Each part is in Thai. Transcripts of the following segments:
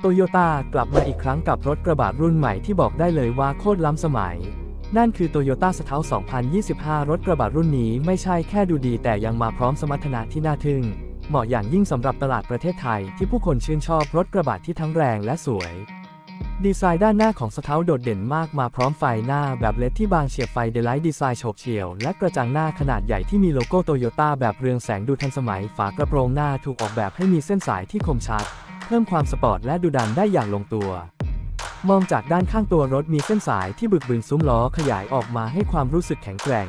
โตโยต้ากลับมาอีกครั้งกับรถกระบะรุ่นใหม่ที่บอกได้เลยว่าโคตรล้ำสมัย นั่นคือ Toyota s t o u 2025 รถกระบะรุ่นนี้ไม่ใช่แค่ดูดีแต่ยังมาพร้อมสมรรถนะที่น่าทึ่ง เหมาะอย่างยิ่งสำหรับตลาดประเทศไทยที่ผู้คนชื่นชอบรถกระบะที่ทั้งแรงและสวย ดีไซน์ด้านหน้าของสเทาโดดเด่นมากมาพร้อมไฟหน้าแบบเลดที่บางเฉียบไฟเดลไลท์ดีไซน์โฉบเฉี่ยวและกระจังหน้าขนาดใหญ่ที่มีโลโก้โตโยต้าแบบเรืองแสงดูทันสมัย ฝากระโปรงหน้าถูกออกแบบให้มีเส้นสายที่คมชัด เพิ่มความสปอร์ตและดูดันได้อย่างลงตัว มองจากด้านข้างตัวรถมีเส้นสายที่บึกบึนซุ้มล้อขยายออกมาให้ความรู้สึกแข็งแกร่ง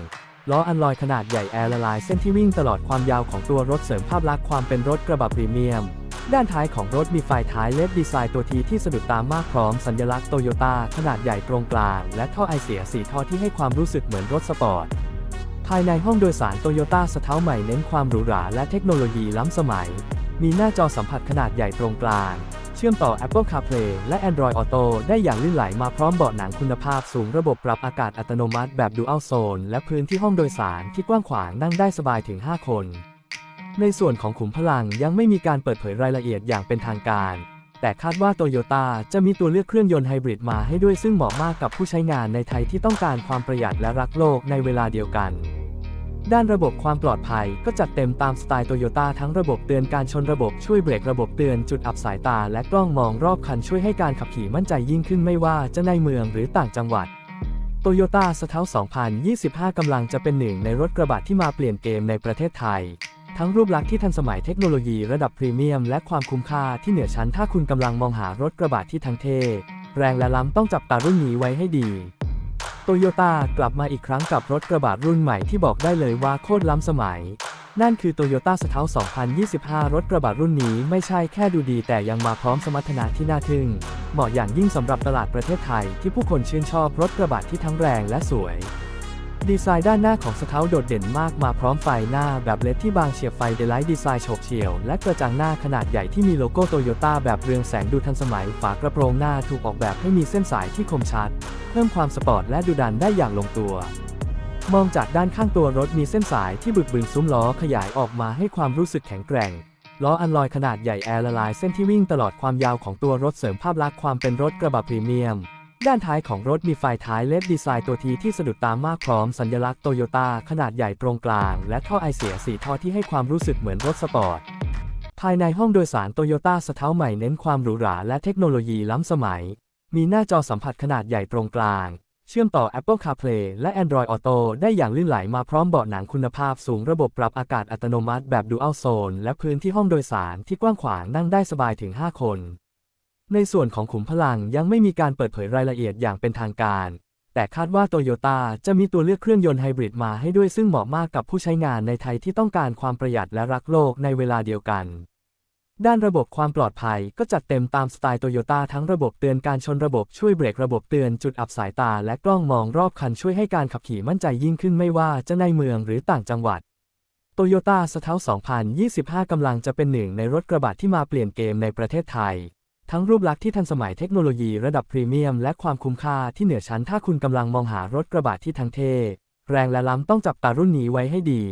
ล้ออันลอยขนาดใหญ่แอร์ละลายเส้นที่วิ่งตลอดความยาวของตัวรถเสริมภาพลักษณ์ความเป็นรถกระบะพรีเมียม ด้านท้ายของรถมีไฟท้ายเลดดีไซน์ตัวทีที่สะดุดตามากพร้อมสัญลักษณ์โตโยต้าขนาดใหญ่ตรงกลางและท่อไอเสียสีท่อที่ให้ความรู้สึกเหมือนรถสปอร์ตภายในห้องโดยสารโตโยต้าสเทาใหม่เน้นความหรูหราและเทคโนโลยีล้ำสมัย มีหน้าจอสัมผัสขนาดใหญ่ตรงกลาง เชื่อมต่อ Apple CarPlay และ Android Auto ได้อย่างลื่นไหลมาพร้อมเบาะหนังคุณภาพสูงระบบปรับอากาศอัตโนมัติแบบ Dual Zone และพื้นที่ห้องโดยสารที่กว้างขวางนั่งได้สบายถึง 5 คน ในส่วนของขุมพลังยังไม่มีการเปิดเผยรายละเอียดอย่างเป็นทางการแต่คาดว่าโตโยต้าจะมีตัวเลือกเครื่องยนต์ไฮบริดมาให้ด้วยซึ่งเหมาะมากกับผู้ใช้งานในไทยที่ต้องการความประหยัดและรักโลกในเวลาเดียวกัน ด้านระบบความปลอดภัยก็จัดเต็มตามสไตล์โตโยต้าทั้งระบบเตือนการชนระบบช่วยเบรกระบบเตือนจุดอับสายตา และกล้องมองรอบคันช่วยให้การขับขี่มั่นใจยิ่งขึ้นไม่ว่าจะในเมืองหรือต่างจังหวัดโตโยต้าสเทา2025 กำลังจะเป็นหนึ่งในรถกระบะที่มาเปลี่ยนเกมในประเทศไทย ทั้งรูปลักษณ์ที่ทันสมัยเทคโนโลยีระดับพรีเมียม และความคุ้มค่าที่เหนือชั้นถ้าคุณกำลังมองหารถกระบะที่ทั้งเท่ แรงและล้ำต้องจับตารุ่นนี้ไว้ให้ดี โตโยต้ากลับมาอีกครั้งกับรถกระบะรุ่นใหม่ที่บอกได้เลยว่าโคตรล้ำสมัย นั่นคือ Toyota s t o u 2025 รถกระบะรุ่นนี้ไม่ใช่แค่ดูดีแต่ยังมาพร้อมสมรรถนะที่น่าทึ่ง เหมาะอย่างยิ่งสำหรับตลาดประเทศไทยที่ผู้คนชื่นชอบรถกระบะที่ทั้งแรงและสวย ดีไซน์ด้านหน้าของสเทาโดดเด่นมากมาพร้อมไฟหน้าแบบเลดที่บางเฉียบไฟเดลไลท์ดีไซน์โฉบเฉี่ยวและกระจังหน้าขนาดใหญ่ที่มีโลโก้โตโยต้าแบบเรืองแสงดูทันสมัย ฝากระโปรงหน้าถูกออกแบบให้มีเส้นสายที่คมชัด เพิ่มความสปอร์ตและดูดันได้อย่างลงตัว มองจากด้านข้างตัวรถมีเส้นสายที่บึกบึนซุ้มล้อขยายออกมาให้ความรู้สึกแข็งแกร่ง ล้ออันลอยขนาดใหญ่แอร์ละลายเส้นที่วิ่งตลอดความยาวของตัวรถเสริมภาพลักษณ์ความเป็นรถกระบะพรีเมียม ด้านท้ายของรถมีไฟท้ายเลดดีไซน์ตัวทีที่สะดุดตามากพร้อมสัญลักษณ์โตโยต้าขนาดใหญ่ตรงกลาง และท่อไอเสียสีท่อที่ให้ความรู้สึกเหมือนรถสปอร์ตภายในห้องโดยสารโตโยต้าสเทาใหม่เน้นความหรูหราและเทคโนโลยีล้ำสมัย มีหน้าจอสัมผัสขนาดใหญ่ตรงกลาง เชื่อมต่อ Apple CarPlay และ Android Auto ได้อย่างลื่นไหลมาพร้อมเบาะหนังคุณภาพสูงระบบปรับอากาศอัตโนมัติแบบ Dual Zone และพื้นที่ห้องโดยสารที่กว้างขวางนั่งได้สบายถึง 5 คน ในส่วนของขุมพลังยังไม่มีการเปิดเผยรายละเอียดอย่างเป็นทางการ แต่คาดว่าโตโยต้าจะมีตัวเลือกเครื่องยนต์ไฮบริดมาให้ด้วยซึ่งเหมาะมากกับผู้ใช้งานในไทยที่ต้องการความประหยัดและรักโลกในเวลาเดียวกัน ด้านระบบความปลอดภัยก็จัดเต็มตามสไตล์โตโยต้าทั้งระบบเตือนการชนระบบช่วยเบรกระบบเตือนจุดอับสายตาและกล้องมองรอบคันช่วยให้การขับขี่มั่นใจยิ่งขึ้นไม่ว่าจะในเมืองหรือต่างจังหวัดโตโยต้าสเทา2025 กำลังจะเป็นหนึ่งในรถกระบะที่มาเปลี่ยนเกมในประเทศไทย ทั้งรูปลักษณ์ที่ทันสมัยเทคโนโลยีระดับพรีเมียมและความคุ้มค่าที่เหนือชั้นถ้าคุณกำลังมองหารถกระบะที่ทั้งเท่แรงและล้ำต้องจับตารุ่นนี้ไว้ให้ดี